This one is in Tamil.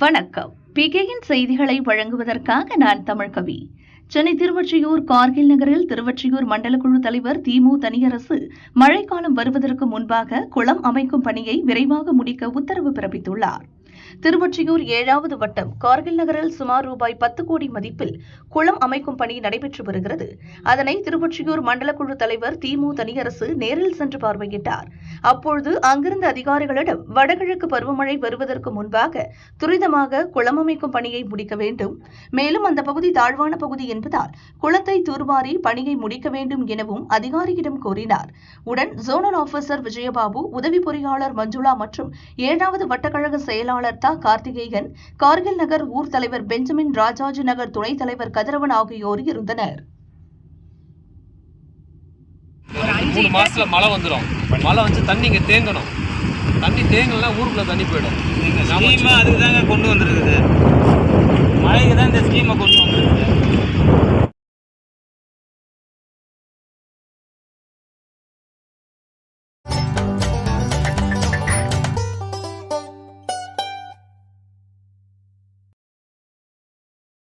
வணக்கம். பிகேயின் செய்திகளை வழங்குவதற்காக நான் தமிழ்கவி சென்னை திருவொற்றியூர் கார்கில் நகரில் திருவொற்றியூர் மண்டலக்குழு தலைவர் திமு தனியரசு மழைக்காலம் வருவதற்கு முன்பாக குளம் அமைக்கும் பணியை விரைவாக முடிக்க உத்தரவு பிறப்பித்துள்ளார். திருவொற்றியூர் ஏழாவது வட்டம் கார்கில் நகரில் சுமார் ரூபாய் பத்து கோடி மதிப்பில் குளம் அமைக்கும் பணி நடைபெற்று வருகிறது. அதனை திருவொற்றியூர் மண்டலக்குழு தலைவர் திமு தனியரசு நேரில் சென்று பார்வையிட்டார். அப்பொழுது அங்கிருந்த அதிகாரிகளிடம் வடகிழக்கு பருவமழை வருவதற்கு முன்பாக துரிதமாக குளம் அமைக்கும் பணியை முடிக்க வேண்டும். மேலும் அந்த பகுதி தாழ்வான பகுதி என்பதால் குளத்தை தூர்வாரி பணியை முடிக்க வேண்டும் எனவும் அதிகாரியிடம் கூறினார் உடன் ஜோனல் ஆபீசர் விஜயபாபு உதவி பொறியாளர் மஞ்சுளா மற்றும் ஏழாவது வட்டக்கழக செயலாளர் தா. கார்த்திகேயன் கார்கில் நகர் ஊர் தலைவர் பெஞ்சமின் ராஜாஜி நகர் துணைத் தலைவர் கதிரவன் ஆகியோர் இருந்தனர். மூணு மாசத்துல மழை வந்துடும் மழை வந்து தண்ணி இங்கே தேங்கணும். தண்ணி தேங்கலாம் ஊருக்குள்ள தண்ணி போயிடும். நீங்கள் ஸ்கீமை அதுக்கு தாங்க கொண்டு வந்துருக்குது. மழைக்கு தான் இந்த ஸ்கீமை கொண்டு வந்துருக்குது.